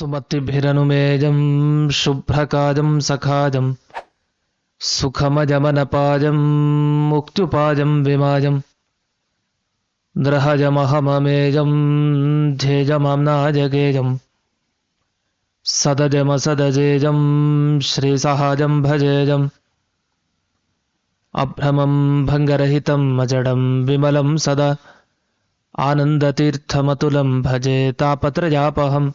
सुमतिभिरनुमेजं शुभ्रकाजं सखाजं सुखमजमनपाजं मुक्त्युपाजं विमाजं द्रहजमहममेजं ध्येजमाम्नाजगेजं सदजमसदजेजं श्रीसहाजं भजेजम् अभ्रमं भङ्गरहितम् अजडं विमलं सदा आनन्दतीर्थमतुलं भजे तापत्रयापहम्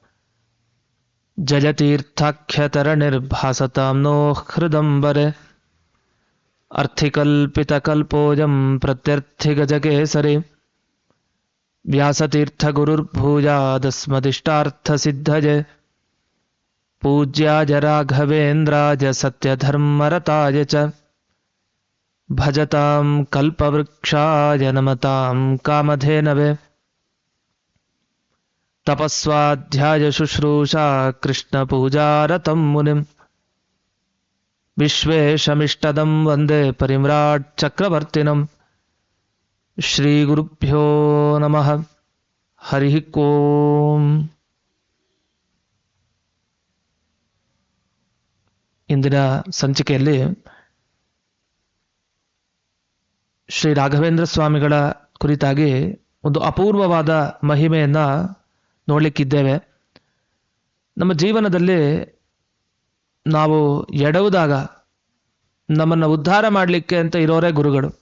जयतीर्थाख्यतरनिर्भासतां नो हृदम्बरे। अर्थिकल्पितकल्पोऽयं प्रत्यर्थिगजकेसरि। व्यासतीर्थगुरुर्भूयादस्मदिष्टार्थसिद्धये पूज्याय राघवेन्द्राय सत्यधर्मरताय च। भजतां कल्पवृक्षाय नमतां कामधेनवे। तपस्वाध्यायशुश्रूषा कृष्णपूजारतं मुनिम् विश्वेशमिष्टदं वन्दे परिम्राट् चक्रवर्तिनम् श्रीगुरुभ्यो नमः हरिः ಓಂ ಇಂದಿನ ಸಂಚಿಕೆಯಲ್ಲಿ ಶ್ರೀ ರಾಘವೇಂದ್ರ ಸ್ವಾಮಿಗಳ ಕುರಿತಾಗಿ ಒಂದು ಅಪೂರ್ವವಾದ ಮಹಿಮೆಯನ್ನ ನೋಡಲಿಕ್ಕಿದ್ದೇವೆ. ನಮ್ಮ ಜೀವನದಲ್ಲಿ ನಾವು ಎಡವುದಾಗ ನಮ್ಮನ್ನು ಉದ್ಧಾರ ಮಾಡಲಿಕ್ಕೆ ಅಂತ ಇರೋರೇ ಗುರುಗಳು.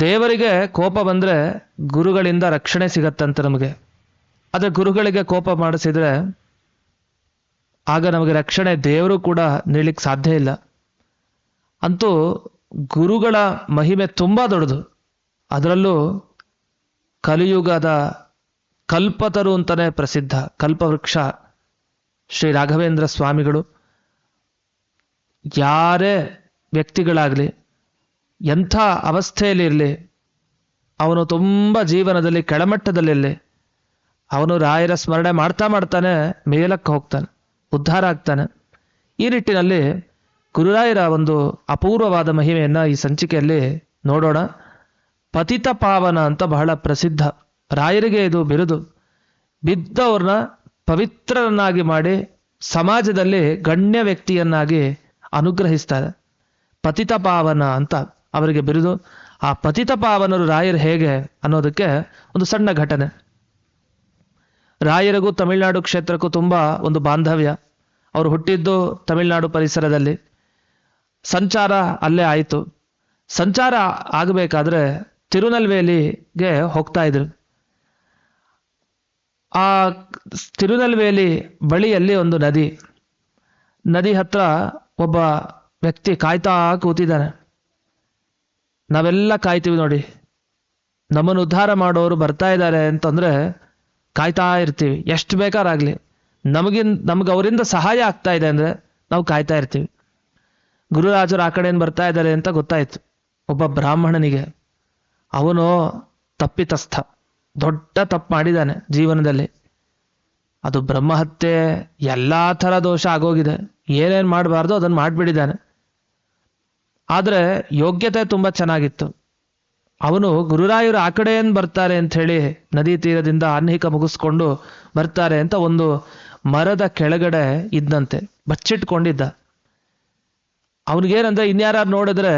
ದೇವರಿಗೆ ಕೋಪ ಬಂದರೆ ಗುರುಗಳಿಂದ ರಕ್ಷಣೆ ಸಿಗತ್ತಂತೆ ನಮಗೆ. ಆದರೆ ಗುರುಗಳಿಗೆ ಕೋಪ ಮಾಡಿಸಿದ್ರೆ ಆಗ ನಮಗೆ ರಕ್ಷಣೆ ದೇವರು ಕೂಡ ನೀಡಲಿಕ್ಕೆ ಸಾಧ್ಯ ಇಲ್ಲ. ಅಂತೂ ಗುರುಗಳ ಮಹಿಮೆ ತುಂಬ ದೊಡ್ಡದು. ಅದರಲ್ಲೂ ಕಲಿಯುಗದ ಕಲ್ಪತರು ಅಂತಲೇ ಪ್ರಸಿದ್ಧ ಕಲ್ಪವೃಕ್ಷ ಶ್ರೀ ರಾಘವೇಂದ್ರ ಸ್ವಾಮಿಗಳು. ಯಾರೇ ವ್ಯಕ್ತಿಗಳಾಗಲಿ, ಎಂಥ ಅವಸ್ಥೆಯಲ್ಲಿರಲಿ ಅವನು ತುಂಬ ಜೀವನದಲ್ಲಿ ಕೆಳಮಟ್ಟದಲ್ಲಿರಲಿ, ಅವನು ರಾಯರ ಸ್ಮರಣೆ ಮಾಡ್ತಾ ಮಾಡ್ತಾನೆ, ಮೇಲಕ್ಕೆ ಹೋಗ್ತಾನೆ, ಉದ್ಧಾರ ಆಗ್ತಾನೆ. ಈ ನಿಟ್ಟಿನಲ್ಲಿ ಗುರುರಾಯರ ಒಂದು ಅಪೂರ್ವವಾದ ಮಹಿಮೆಯನ್ನು ಈ ಸಂಚಿಕೆಯಲ್ಲಿ ನೋಡೋಣ. ಪತಿತ ಪಾವನ ಅಂತ ಬಹಳ ಪ್ರಸಿದ್ಧ ರಾಯರಿಗೆ ಇದು ಬಿರುದು. ಬಿದ್ದವ್ರನ್ನ ಪವಿತ್ರರನ್ನಾಗಿ ಮಾಡಿ ಸಮಾಜದಲ್ಲಿ ಗಣ್ಯ ವ್ಯಕ್ತಿಯನ್ನಾಗಿ ಅನುಗ್ರಹಿಸ್ತಾರೆ. ಪತಿತ ಪಾವನ ಅಂತ ಅವರಿಗೆ ಬಿರುದು. ಆ ಪತಿತ ಪಾವನರು ರಾಯರು ಹೇಗೆ ಅನ್ನೋದಕ್ಕೆ ಒಂದು ಸಣ್ಣ ಘಟನೆ. ರಾಯರಿಗೂ ತಮಿಳುನಾಡು ಕ್ಷೇತ್ರಕ್ಕೂ ತುಂಬ ಒಂದು ಬಾಂಧವ್ಯ. ಅವರು ಹುಟ್ಟಿದ್ದು ತಮಿಳುನಾಡು ಪರಿಸರದಲ್ಲಿ. ಸಂಚಾರ ಅಲ್ಲೇ ಆಯಿತು. ಸಂಚಾರ ಆಗಬೇಕಾದ್ರೆ ತಿರುನಲ್ವೇಲಿಗೆ ಹೋಗ್ತಾ ಇದ್ರು. ಆ ತಿರುನಲ್ವೇಲಿ ಬಳಿಯಲ್ಲಿ ಒಂದು ನದಿ ನದಿ ಹತ್ರ ಒಬ್ಬ ವ್ಯಕ್ತಿ ಕಾಯ್ತಾ ಕೂತಿದ್ದಾನೆ. ನಾವೆಲ್ಲ ಕಾಯ್ತೀವಿ ನೋಡಿ. ನಮ್ಮನ್ನು ಉದ್ಧಾರ ಮಾಡೋರು ಬರ್ತಾ ಇದ್ದಾರೆ ಅಂತಂದ್ರೆ ಕಾಯ್ತಾ ಇರ್ತೀವಿ. ಎಷ್ಟು ಬೇಕಾರಾಗ್ಲಿ. ನಮಗಿನ್, ನಮ್ಗೆ ಅವರಿಂದ ಸಹಾಯ ಆಗ್ತಾ ಇದೆ ಅಂದ್ರೆ ನಾವು ಕಾಯ್ತಾ ಇರ್ತೀವಿ. ಗುರುರಾಜರು ಆ ಕಡೆಯಿಂದ ಬರ್ತಾ ಇದ್ದಾರೆ ಅಂತ ಗೊತ್ತಾಯ್ತು. ಒಬ್ಬ ಬ್ರಾಹ್ಮಣನಿಗೆ. ಅವನು ತಪ್ಪಿತಸ್ಥ. ದೊಡ್ಡ ತಪ್ಪು ಮಾಡಿದ್ದಾನೆ ಜೀವನದಲ್ಲಿ. ಅದು ಬ್ರಹ್ಮಹತ್ಯೆ, ಎಲ್ಲ ಥರ ದೋಷ ಆಗೋಗಿದೆ. ಏನೇನು ಮಾಡಬಾರ್ದು ಅದನ್ನು ಮಾಡಿಬಿಟ್ಟಿದ್ದಾನೆ. ಆದರೆ ಯೋಗ್ಯತೆ ತುಂಬ ಚೆನ್ನಾಗಿತ್ತು. ಅವನು ಗುರುರಾಯರು ಆ ಕಡೆಯಿಂದ ಬರ್ತಾರೆ ಅಂತ ಹೇಳಿ ನದಿ ತೀರದಿಂದ ಆನ್ಹಿಕ ಮುಗಿಸ್ಕೊಂಡು ಬರ್ತಾರೆ ಅಂತ ಒಂದು ಮರದ ಕೆಳಗಡೆ ಇದ್ದಂತೆ, ಬಚ್ಚಿಟ್ಕೊಂಡಿದ್ದ. ಅವನಿಗೇನಂದ್ರೆ ಇನ್ಯಾರು ನೋಡಿದ್ರೆ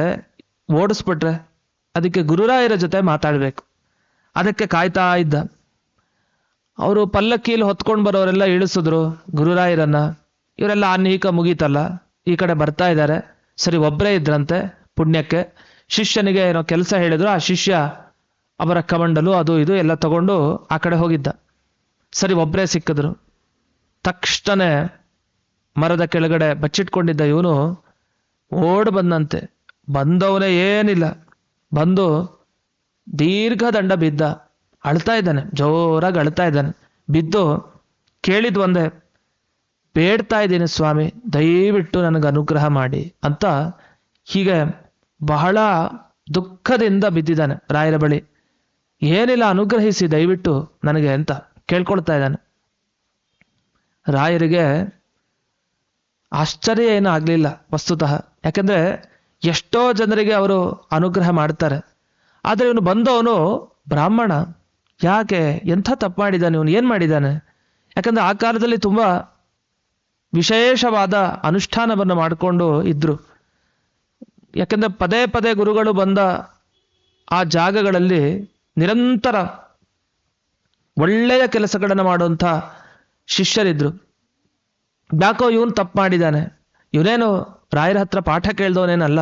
ಓಡಿಸ್ಬಿಟ್ರೆ, ಅದಕ್ಕೆ ಗುರುರಾಯರ ಜೊತೆ ಮಾತಾಡಬೇಕು. ಅದಕ್ಕೆ ಕಾಯ್ತಾ ಇದ್ದ. ಅವರು ಪಲ್ಲಕ್ಕಿಯಲ್ಲಿ ಹೊತ್ಕೊಂಡು ಬರೋರೆಲ್ಲ ಇಳಿಸಿದ್ರು ಗುರುರಾಯರನ್ನ. ಇವರೆಲ್ಲ ಅನ್ನೀಕ ಮುಗೀತಲ್ಲ, ಈ ಕಡೆ ಬರ್ತಾ ಇದ್ದಾರೆ. ಸರಿ ಒಬ್ಬರೇ ಇದ್ರಂತೆ ಪುಣ್ಯಕ್ಕೆ. ಶಿಷ್ಯನಿಗೆ ಏನೋ ಕೆಲಸ ಹೇಳಿದ್ರು, ಆ ಶಿಷ್ಯ ಅವರ ಕಮಂಡಲು ಅದು ಇದು ಎಲ್ಲ ತಗೊಂಡು ಆ ಕಡೆ ಹೋಗಿದ್ದ. ಸರಿ ಒಬ್ಬರೇ ಸಿಕ್ಕಿದ್ರು. ತಕ್ಷಣ ಮರದ ಕೆಳಗಡೆ ಬಚ್ಚಿಟ್ಕೊಂಡಿದ್ದ ಇವನು ಓಡ್ ಬಂದಂತೆ. ಬಂದವನೇ ಏನಿಲ್ಲ. ಬಂದು ದೀರ್ಘ ದಂಡ ಬಿದ್ದ. ಅಳ್ತಾ ಇದ್ದಾನೆ, ಜೋರಾಗಿ ಅಳ್ತಾ ಇದ್ದಾನೆ. ಬಿದ್ದು ಕೇಳಿದ್ ಒಂದೇ, ಬೇಡ್ತಾ ಇದ್ದೀನಿ ಸ್ವಾಮಿ, ದಯವಿಟ್ಟು ನನಗೆ ಅನುಗ್ರಹ ಮಾಡಿ ಅಂತ ಹೀಗೆ ಬಹಳ ದುಃಖದಿಂದ ಬಿದ್ದಿದ್ದಾನೆ ರಾಯರ ಬಳಿ. ಏನಿಲ್ಲ, ಅನುಗ್ರಹಿಸಿ, ದಯವಿಟ್ಟು ನನಗೆ ಅಂತ ಕೇಳ್ಕೊಳ್ತಾ ಇದ್ದಾನೆ. ರಾಯರಿಗೆ ಆಶ್ಚರ್ಯ ಏನೂ ಆಗಲಿಲ್ಲ ವಸ್ತುತಃ. ಯಾಕಂದ್ರೆ ಎಷ್ಟೋ ಜನರಿಗೆ ಅವರು ಅನುಗ್ರಹ ಮಾಡ್ತಾರೆ. ಆದರೆ ಇವನು ಬಂದವನು ಬ್ರಾಹ್ಮಣ. ಯಾಕೆ? ಎಂಥ ತಪ್ಪು ಮಾಡಿದ್ದಾನೆ? ಇವನು ಏನು ಮಾಡಿದ್ದಾನೆ? ಯಾಕಂದರೆ ಆ ಕಾಲದಲ್ಲಿ ತುಂಬ ವಿಶೇಷವಾದ ಅನುಷ್ಠಾನವನ್ನು ಮಾಡಿಕೊಂಡು ಇದ್ದರು ಯಾಕೆಂದರೆ ಪದೇ ಪದೇ ಗುರುಗಳು ಬಂದ ಆ ಜಾಗಗಳಲ್ಲಿ ನಿರಂತರ ಒಳ್ಳೆಯ ಕೆಲಸಗಳನ್ನು ಮಾಡುವಂಥ ಶಿಷ್ಯರಿದ್ದರು ಯಾಕೋ ಇವನು ತಪ್ಪು ಮಾಡಿದ್ದಾನೆ? ಇವನೇನು ರಾಯರ ಹತ್ರ ಪಾಠ ಕೇಳ್ದವನೇನಲ್ಲ,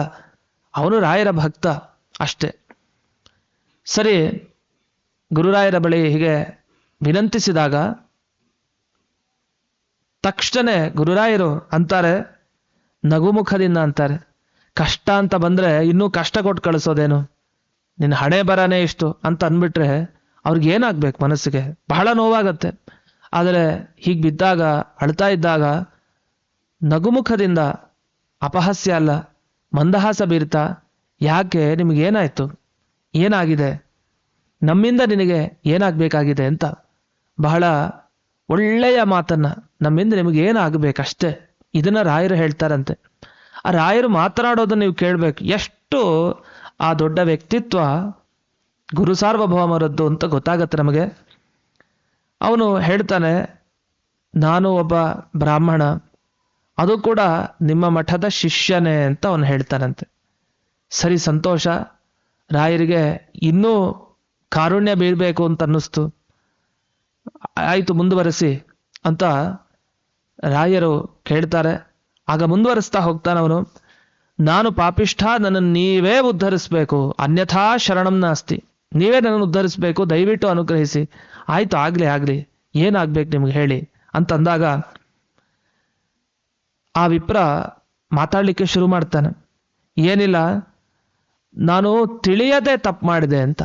ಅವನು ರಾಯರ ಭಕ್ತ ಅಷ್ಟೇ. ಸರಿ, ಗುರುರಾಯರ ಬಳಿ ಹೀಗೆ ವಿನಂತಿಸಿದಾಗ ತಕ್ಷಣ ಗುರುರಾಯರು ಅಂತಾರೆ ನಗುಮುಖದಿಂದ ಅಂತಾರೆ. ಕಷ್ಟ ಅಂತ ಬಂದರೆ ಇನ್ನೂ ಕಷ್ಟ ಕೊಟ್ಟು ಕಳಿಸೋದೇನು? ನಿನ್ನ ಹಣೆ ಬರನೇ ಇಷ್ಟು ಅಂತ ಅಂದ್ಬಿಟ್ರೆ, ಅವ್ರಿಗೆ ಏನಾಗಬೇಕು ಮನಸ್ಸಿಗೆ? ಬಹಳ ನೋವಾಗತ್ತೆ. ಆದರೆ ಹೀಗೆ ಬಿದ್ದಾಗ, ಅಳ್ತಾ ಇದ್ದಾಗ ನಗುಮುಖದಿಂದ ಅಪಹಾಸ್ಯ ಅಲ್ಲ, ಮಂದಹಾಸ ಬೀರ್ತಾ, ಯಾಕೆ? ನಿಮಗೇನಾಯ್ತು? ಏನಾಗಿದೆ? ನಮ್ಮಿಂದ ನಿನಗೆ ಏನಾಗಬೇಕಾಗಿದೆ ಅಂತ. ಬಹಳ ಒಳ್ಳೆಯ ಮಾತನ್ನ ನಮ್ಮಿಂದ ನಿಮಗೆ ಏನಾಗಬೇಕಷ್ಟೇ? ಇದನ್ನ ರಾಯರು ಹೇಳ್ತಾರಂತೆ. ಆ ರಾಯರು ಮಾತನಾಡೋದನ್ನು ನೀವು ಕೇಳಬೇಕು. ಎಷ್ಟು ಆ ದೊಡ್ಡ ವ್ಯಕ್ತಿತ್ವ ಗುರು ಸಾರ್ವಭೌಮರದ್ದು ಅಂತ ಗೊತ್ತಾಗತ್ತೆ ನಮಗೆ. ಅವನು ಹೇಳ್ತಾನೆ, ನಾನು ಒಬ್ಬ ಬ್ರಾಹ್ಮಣ. ಅದು ಕೂಡ ನಿಮ್ಮ ಮಠದ ಶಿಷ್ಯನೇ ಅಂತ ಅವನು ಹೇಳ್ತಾನಂತೆ. ಸರಿ, ಸಂತೋಷ. ರಾಯರಿಗೆ ಇನ್ನೂ ಕಾರುಣ್ಯ ಬೀಳಬೇಕು ಅಂತ ಅನ್ನಿಸ್ತು. ಆಯಿತು, ಮುಂದುವರೆಸಿ ಅಂತ ರಾಯರು ಕೇಳ್ತಾರೆ. ಆಗ ಮುಂದುವರಿಸ್ತಾ ಹೋಗ್ತಾನವನು ನಾನು ಪಾಪಿಷ್ಠ, ನನ್ನನ್ನು ನೀವೇ ಉದ್ಧರಿಸ್ಬೇಕು. ಅನ್ಯಥಾ ಶರಣಂ ನಾಸ್ತಿ. ನೀವೇ ನನ್ನನ್ನು ಉದ್ಧರಿಸ್ಬೇಕು, ದಯವಿಟ್ಟು ಅನುಗ್ರಹಿಸಿ. ಆಯಿತು, ಆಗಲಿ ಆಗಲಿ. ಏನಾಗ್ಬೇಕು ನಿಮ್ಗೆ ಹೇಳಿ ಅಂತಂದಾಗ ಆ ವಿಪ್ರ ಮಾತಾಡಲಿಕ್ಕೆ ಶುರು ಮಾಡ್ತಾನೆ. ಏನಿಲ್ಲ ನಾನು ತಿಳಿಯದೆ ತಪ್ಪು ಮಾಡಿದೆ ಅಂತ.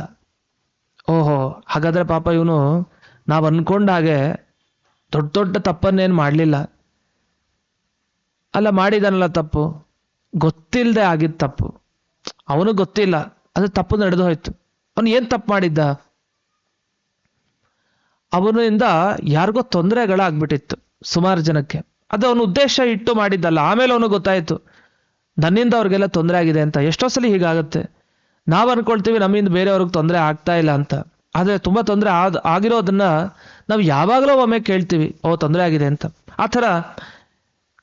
ಓಹೋ, ಹಾಗಾದ್ರೆ ಪಾಪ ಇವನು ನಾವು ಅನ್ಕೊಂಡ ಹಾಗೆ ದೊಡ್ಡ ದೊಡ್ಡ ತಪ್ಪನ್ನೇನು ಮಾಡಲಿಲ್ಲ. ಅಲ್ಲ, ಮಾಡಿದಾನಲ್ಲ ತಪ್ಪು. ಗೊತ್ತಿಲ್ಲದೆ ಆಗಿದ್ದ ತಪ್ಪು. ಅವನು ಗೊತ್ತಿಲ್ಲ. ಅದು ತಪ್ಪು ನಡೆದು ಹೋಯ್ತು. ಅವನು ಏನು ತಪ್ಪು ಮಾಡಿದ್ದ? ಅವನಿಂದ ಯಾರಿಗೋ ತೊಂದರೆಗಳಾಗ್ಬಿಟ್ಟಿತ್ತು ಸುಮಾರು ಜನಕ್ಕೆ. ಅದು ಅವನ ಉದ್ದೇಶ ಇಟ್ಟು ಮಾಡಿದ್ದಲ್ಲ. ಆಮೇಲೆ ಅವನು ಗೊತ್ತಾಯ್ತು. ನನ್ನಿಂದ ಅವ್ರಿಗೆಲ್ಲ ತೊಂದರೆ ಆಗಿದೆ ಅಂತ. ಎಷ್ಟೋ ಸಲ ಹೀಗಾಗುತ್ತೆ. ನಾವು ಅನ್ಕೊಳ್ತೀವಿ ನಮ್ಮಿಂದ ಬೇರೆಯವ್ರಿಗೆ ತೊಂದರೆ ಆಗ್ತಾ ಇಲ್ಲ ಅಂತ. ಆದರೆ ತುಂಬಾ ತೊಂದರೆ ಆದ, ಆಗಿರೋದನ್ನ ನಾವು ಯಾವಾಗಲೂ ಒಮ್ಮೆ ಕೇಳ್ತೀವಿ. ಓ, ತೊಂದರೆ ಆಗಿದೆ ಅಂತ. ಆ ಥರ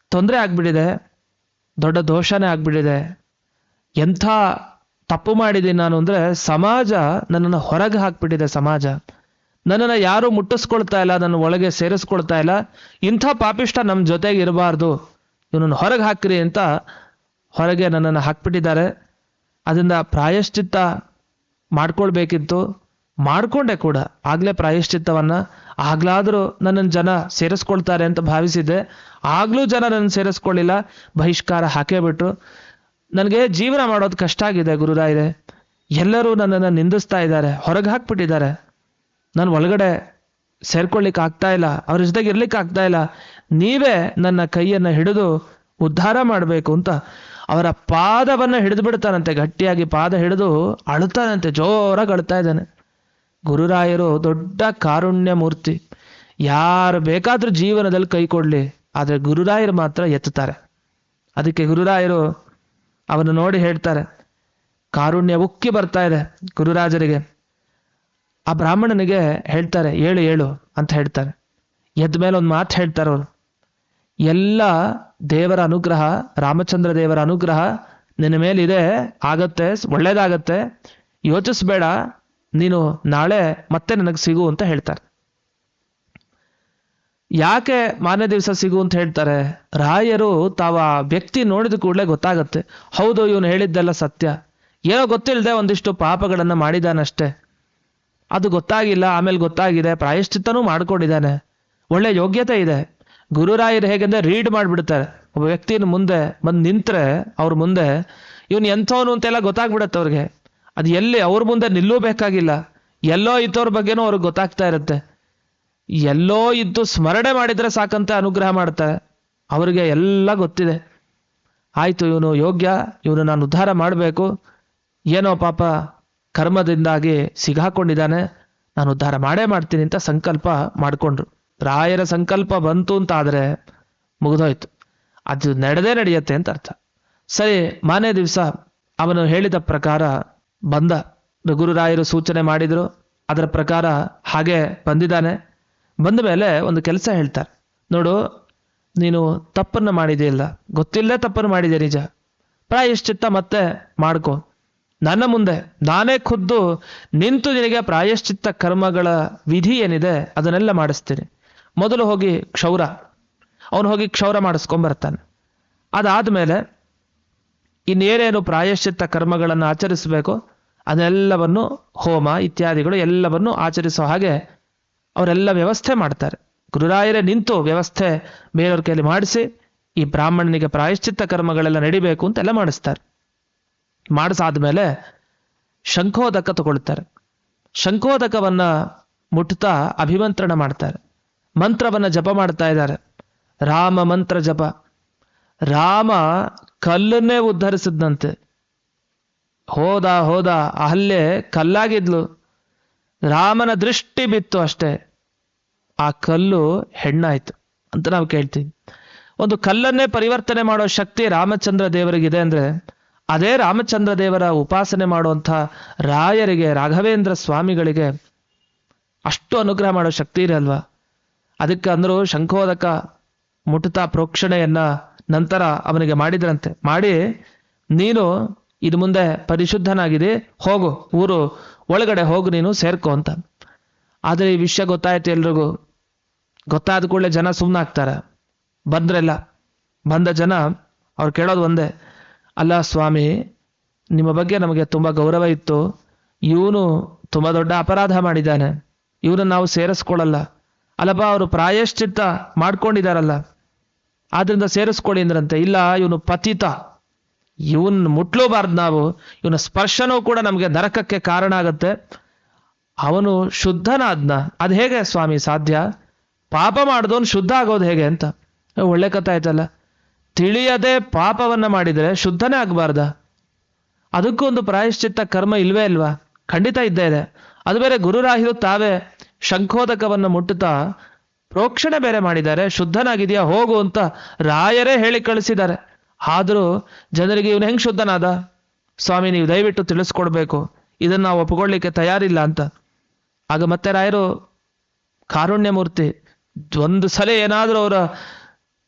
ತೊಂದರೆ ಆಗ್ಬಿಟ್ಟಿದೆ. ದೊಡ್ಡ ದೋಷನೇ ಆಗ್ಬಿಟ್ಟಿದೆ. ಎಂಥ ತಪ್ಪು ಮಾಡಿದ್ದೀನಿ ನಾನು ಅಂದ್ರೆ ಸಮಾಜ ನನ್ನನ್ನು ಹೊರಗೆ ಹಾಕ್ಬಿಟ್ಟಿದೆ ಸಮಾಜ. ನನ್ನನ್ನು ಯಾರು ಮುಟ್ಟಿಸ್ಕೊಳ್ತಾ ಇಲ್ಲ, ನನ್ನ ಒಳಗೆ ಸೇರಿಸ್ಕೊಳ್ತಾ ಇಲ್ಲ. ಇಂಥ ಪಾಪಿಷ್ಟ ನಮ್ಮ ಜೊತೆಗೆ ಇರಬಾರ್ದು. ಇವನನ್ನು ಹೊರಗೆ ಹಾಕ್ರಿ ಅಂತ ಹೊರಗೆ ನನ್ನನ್ನು ಹಾಕ್ಬಿಟ್ಟಿದ್ದಾರೆ. ಅದರಿಂದ ಪ್ರಾಯಶ್ಚಿತ್ತ ಮಾಡ್ಕೊಳ್ಬೇಕಿತ್ತು. ಮಾಡಿಕೊಂಡೆ ಕೂಡ. ಆಗಲೇ ಪ್ರಾಯಶ್ಚಿತ್ತವನ್ನು. ಆಗ್ಲಾದರೂ ನನ್ನನ್ನು ಜನ ಸೇರಿಸ್ಕೊಳ್ತಾರೆ ಅಂತ ಭಾವಿಸಿದ್ದೆ. ಆಗಲೂ ಜನ ನನ್ನ ಸೇರಿಸ್ಕೊಳ್ಳಿಲ್ಲ. ಬಹಿಷ್ಕಾರ ಹಾಕೇ ಬಿಟ್ರು. ನನಗೆ ಜೀವನ ಮಾಡೋದು ಕಷ್ಟ ಆಗಿದೆ ಗುರುರಾಯರೆ. ಎಲ್ಲರೂ ನನ್ನನ್ನು ನಿಂದಿಸ್ತಾ ಇದ್ದಾರೆ. ಹೊರಗೆ ಹಾಕ್ಬಿಟ್ಟಿದ್ದಾರೆ. ನಾನು ಒಳಗಡೆ ಸೇರ್ಕೊಳ್ಳಿಕ್ಕೆ ಆಗ್ತಾ ಇಲ್ಲ. ಅವ್ರ ಜೊತೆಗೆ ಇರ್ಲಿಕ್ಕೆ ಆಗ್ತಾ ಇಲ್ಲ. ನೀವೇ ನನ್ನ ಕೈಯನ್ನು ಹಿಡಿದು ಉದ್ಧಾರ ಮಾಡಬೇಕು ಅಂತ ಅವರ ಪಾದವನ್ನ ಹಿಡಿದು ಬಿಡ್ತಾನಂತೆ ಗಟ್ಟಿಯಾಗಿ ಪಾದ ಹಿಡಿದು ಅಳುತ್ತಾನಂತೆ, ಜೋರಾಗಿ ಅಳ್ತಾ ಇದ್ದಾನೆ. ಗುರುರಾಯರು ದೊಡ್ಡ ಕಾರುಣ್ಯ ಮೂರ್ತಿ. ಯಾರು ಬೇಕಾದರೂ ಜೀವನದಲ್ಲಿ ಕೈ ಕೊಡ್ಲಿ, ಆದ್ರೆ ಗುರುರಾಯರು ಮಾತ್ರ ಎತ್ತುತ್ತಾರೆ. ಅದಕ್ಕೆ ಗುರುರಾಯರು ಅವನು ನೋಡಿ ಹೇಳ್ತಾರೆ, ಕಾರುಣ್ಯ ಉಕ್ಕಿ ಬರ್ತಾ ಇದೆ ಗುರುರಾಜರಿಗೆ. ಆ ಬ್ರಾಹ್ಮಣನಿಗೆ ಹೇಳ್ತಾರೆ, ಏಳು ಏಳು ಅಂತ ಹೇಳ್ತಾರೆ. ಎದ್ದ ಮೇಲೆ ಒಂದು ಮಾತು ಹೇಳ್ತಾರೆ ಅವರು. ಎಲ್ಲ ದೇವರ ಅನುಗ್ರಹ, ರಾಮಚಂದ್ರ ದೇವರ ಅನುಗ್ರಹ ನಿನ್ನ ಮೇಲಿದೆ. ಆಗತ್ತೆ, ಒಳ್ಳೇದಾಗತ್ತೆ. ಯೋಚಿಸ್ಬೇಡ. ನೀನು ನಾಳೆ ಮತ್ತೆ ನನಗೆ ಸಿಗು ಅಂತ ಹೇಳ್ತಾರೆ. ಯಾಕೆ ಮಾನ್ಯ ದಿವಸ ಸಿಗು ಅಂತ ಹೇಳ್ತಾರೆ? ರಾಯರು ತಾವ ವ್ಯಕ್ತಿ ನೋಡಿದ ಕೂಡಲೇ ಗೊತ್ತಾಗತ್ತೆ. ಹೌದು, ಇವನು ಹೇಳಿದ್ದೆಲ್ಲ ಸತ್ಯ. ಏನೋ ಗೊತ್ತಿಲ್ಲದೆ ಒಂದಿಷ್ಟು ಪಾಪಗಳನ್ನು ಮಾಡಿದಾನಷ್ಟೇ. ಅದು ಗೊತ್ತಾಗಿಲ್ಲ, ಆಮೇಲೆ ಗೊತ್ತಾಗಿದೆ. ಪ್ರಾಯಶ್ಚಿತ್ತನೂ ಮಾಡ್ಕೊಂಡಿದ್ದಾನೆ. ಒಳ್ಳೆ ಯೋಗ್ಯತೆ ಇದೆ. ಗುರುರಾಯರು ಹೇಗೆಂದ್ರೆ ರೀಡ್ ಮಾಡಿಬಿಡ್ತಾರೆ. ಒಬ್ಬ ವ್ಯಕ್ತಿನ ಮುಂದೆ ಬಂದು ನಿಂತರೆ ಅವ್ರ ಮುಂದೆ, ಇವನು ಎಂಥವನು ಅಂತೆಲ್ಲ ಗೊತ್ತಾಗ್ಬಿಡತ್ತೆ ಅವ್ರಿಗೆ. ಅದು ಎಲ್ಲಿ ಅವ್ರ ಮುಂದೆ ನಿಲ್ಲಬೇಕಾಗಿಲ್ಲ. ಎಲ್ಲೋ ಇದ್ದವ್ರ ಬಗ್ಗೆನೂ ಅವ್ರಿಗೆ ಗೊತ್ತಾಗ್ತಾ ಇರುತ್ತೆ. ಎಲ್ಲೋ ಇದ್ದು ಸ್ಮರಣೆ ಮಾಡಿದರೆ ಸಾಕಂತ ಅನುಗ್ರಹ ಮಾಡ್ತಾರೆ. ಅವರಿಗೆ ಎಲ್ಲ ಗೊತ್ತಿದೆ. ಆಯಿತು, ಇವನು ಯೋಗ್ಯ, ಇವನು ನಾನು ಉದ್ಧಾರ ಮಾಡಬೇಕು. ಏನೋ ಪಾಪ ಕರ್ಮದಿಂದಾಗಿ ಸಿಗಾಕೊಂಡಿದ್ದಾನೆ ನಾನು ಉದ್ಧಾರ ಮಾಡೇ ಮಾಡ್ತೀನಿ ಅಂತ ಸಂಕಲ್ಪ ಮಾಡಿಕೊಂಡ್ರು. ರಾಯರ ಸಂಕಲ್ಪ ಬಂತು ಅಂತ ಆದರೆ ಮುಗಿದೋಯ್ತು. ಅದು ನಡೆದೇ ನಡೆಯುತ್ತೆ ಅಂತ ಅರ್ಥ. ಸರಿ ಮಾನೇ ದಿವಸ ಅವನು ಹೇಳಿದ ಪ್ರಕಾರ ಬಂದ. ಗುರುರಾಯರು ಸೂಚನೆ ಮಾಡಿದ್ರು. ಅದರ ಪ್ರಕಾರ ಹಾಗೆ ಬಂದಿದ್ದಾನೆ. ಬಂದ ಮೇಲೆ ಒಂದು ಕೆಲಸ ಹೇಳ್ತಾರೆ. ನೋಡು, ನೀನು ತಪ್ಪನ್ನು ಮಾಡಿದೆಯಲ್ಲ ಗೊತ್ತಿಲ್ಲದೆ ತಪ್ಪನ್ನು ಮಾಡಿದೆ ನಿಜ. ಪ್ರಾಯಶ್ಚಿತ್ತ ಮತ್ತೆ ಮಾಡ್ಕೊ. ನನ್ನ ಮುಂದೆ ನಾನೇ ಖುದ್ದು ನಿಂತು ನಿನಗೆ ಪ್ರಾಯಶ್ಚಿತ್ತ ಕರ್ಮಗಳ ವಿಧಿ ಏನಿದೆ ಅದನ್ನೆಲ್ಲ ಮಾಡಿಸ್ತೀನಿ. ಮೊದಲು ಹೋಗಿ ಕ್ಷೌರ. ಅವನು ಹೋಗಿ ಕ್ಷೌರ ಮಾಡಿಸ್ಕೊಂಬರ್ತಾನೆ. ಅದಾದಮೇಲೆ ಇನ್ನೇನೇನು ಪ್ರಾಯಶ್ಚಿತ್ತ ಕರ್ಮಗಳನ್ನು ಆಚರಿಸಬೇಕು, ಅದೆಲ್ಲವನ್ನು ಹೋಮ ಇತ್ಯಾದಿಗಳು ಎಲ್ಲವನ್ನು ಆಚರಿಸೋ ಹಾಗೆ ಅವರೆಲ್ಲ ವ್ಯವಸ್ಥೆ ಮಾಡ್ತಾರೆ. ಗುರುರಾಯರೇ ನಿಂತು ವ್ಯವಸ್ಥೆ ಬೇರೆಯವ್ರ ಕೈಯಲ್ಲಿ ಮಾಡಿಸಿ, ಈ ಬ್ರಾಹ್ಮಣನಿಗೆ ಪ್ರಾಯಶ್ಚಿತ್ತ ಕರ್ಮಗಳೆಲ್ಲ ನಡಿಬೇಕು ಅಂತೆಲ್ಲ ಮಾಡಿಸ್ತಾರೆ. ಮಾಡಿಸಾದ್ಮೇಲೆ ಶಂಖೋದಕ ತಗೊಳ್ತಾರೆ. ಶಂಖೋದಕವನ್ನ ಮುಟ್ತಾ ಅಭಿಮಂತ್ರಣ ಮಾಡ್ತಾರೆ. ಮಂತ್ರವನ್ನ ಜಪ ಮಾಡ್ತಾ ಇದ್ದಾರೆ. ರಾಮ ಮಂತ್ರ ಜಪ. ರಾಮ ಕಲ್ಲನ್ನೇ ಉದ್ಧರಿಸಿದ್ದಂತೆ ಹೋದ ಹೋದ, ಅಲ್ಲೇ ಕಲ್ಲಾಗಿದ್ಲು. ರಾಮನ ದೃಷ್ಟಿ ಬಿತ್ತು ಅಷ್ಟೇ. ಆ ಕಲ್ಲು ಹೆಣ್ಣಾಯ್ತು ಅಂತ ನಾವು ಕೇಳ್ತೀವಿ. ಒಂದು ಕಲ್ಲನ್ನೇ ಪರಿವರ್ತನೆ ಮಾಡೋ ಶಕ್ತಿ ರಾಮಚಂದ್ರ ದೇವರಿಗಿದೆ ಅಂದ್ರೆ, ಅದೇ ರಾಮಚಂದ್ರ ದೇವರ ಉಪಾಸನೆ ಮಾಡುವಂಥ ರಾಯರಿಗೆ, ರಾಘವೇಂದ್ರ ಸ್ವಾಮಿಗಳಿಗೆ ಅಷ್ಟು ಅನುಗ್ರಹ ಮಾಡೋ ಶಕ್ತಿ ಇದೆ ಅಲ್ವಾ? ಅದಕ್ಕೆ ಅಂದರೂ, ಶಂಖೋದಕ, ಮುಟ್ತಾ ಪ್ರೋಕ್ಷಣೆಯನ್ನ ನಂತರ ಅವನಿಗೆ ಮಾಡಿದ್ರಂತೆ. ಮಾಡಿ, ನೀನು ಇದು ಮುಂದೆ ಪರಿಶುದ್ಧನಾಗಿದೆ, ಹೋಗು, ಊರು ಒಳಗಡೆ ಹೋಗು, ನೀನು ಸೇರ್ಕೋ ಅಂತ. ಆದರೆ ಈ ವಿಷಯ ಗೊತ್ತಾಯ್ತು ಎಲ್ರಿಗೂ. ಗೊತ್ತಾದ ಕೂಡಲೇ ಜನ ಸುಮ್ಮನಾಗ್ತಾರೆ ಬಂದ್ರೆಲ್ಲ. ಬಂದ ಜನ ಅವ್ರು ಕೇಳೋದು ಒಂದೇ, ಅಲ್ಲ ಸ್ವಾಮಿ, ನಿಮ್ಮ ಬಗ್ಗೆ ನಮಗೆ ತುಂಬ ಗೌರವ ಇತ್ತು. ಇವನು ತುಂಬ ದೊಡ್ಡ ಅಪರಾಧ ಮಾಡಿದ್ದಾನೆ. ಇವನನ್ನು ನಾವು ಸೇರಿಸ್ಕೊಳ್ಳಲ್ಲ. ಅಲ್ಲಪ್ಪ ಅವರು ಪ್ರಾಯಶ್ಚಿತ್ತ ಮಾಡ್ಕೊಂಡಿದಾರಲ್ಲ. ಆದ್ರಿಂದ ಸೇರಿಸ್ಕೊಳ್ಳಿ ಅಂದ್ರಂತೆ, ಇಲ್ಲ, ಇವನು ಪತಿತ. ಇವನ್ ಮುಟ್ಲೂಬಾರ್ದು ನಾವು, ಇವನ ಸ್ಪರ್ಶನೂ ಕೂಡ ನಮಗೆ ನರಕಕ್ಕೆ ಕಾರಣ ಆಗತ್ತೆ. ಅವನು ಶುದ್ಧನಾದ್ನ. ಅದು ಹೇಗೆ ಸ್ವಾಮಿ ಸಾಧ್ಯ? ಪಾಪ ಮಾಡಿದವನು ಶುದ್ಧ ಆಗೋದು ಹೇಗೆ ಅಂತ. ಒಳ್ಳೆ ಕಥೆ ಆಯ್ತಲ್ಲ. ತಿಳಿಯದೆ ಪಾಪವನ್ನ ಮಾಡಿದರೆ ಶುದ್ಧನೇ ಆಗಬಾರ್ದ. ಅದಕ್ಕೂ ಒಂದು ಪ್ರಾಯಶ್ಚಿತ್ತ ಕರ್ಮ ಇಲ್ವೇ ಇಲ್ವಾ? ಖಂಡಿತ ಇದ್ದೇ ಇದೆ. ಅದು ಬೇರೆ ಗುರುರಾಹಿರು ತಾವೇ ಶಂಖೋದಕವನ್ನು ಮುಟ್ಟುತ್ತಾ ಪ್ರೋಕ್ಷಣೆ ಬೇರೆ ಮಾಡಿದ್ದಾರೆ, ಶುದ್ಧನಾಗಿದೆಯಾ ಹೋಗು ಅಂತ ರಾಯರೇ ಹೇಳಿ ಕಳಿಸಿದ್ದಾರೆ. ಆದರೂ ಜನರಿಗೆ ಇವನು ಹೆಂಗೆ ಶುದ್ಧನಾದ? ಸ್ವಾಮಿ, ನೀವು ದಯವಿಟ್ಟು ತಿಳಿಸ್ಕೊಡ್ಬೇಕು. ಇದನ್ನು ನಾವು ಒಪ್ಕೊಳ್ಳಿಕ್ಕೆ ತಯಾರಿಲ್ಲ ಅಂತ. ಆಗ ಮತ್ತೆ ರಾಯರು ಕಾರುಣ್ಯ ಮೂರ್ತಿ ಒಂದು ಸಲ ಏನಾದರೂ ಅವರ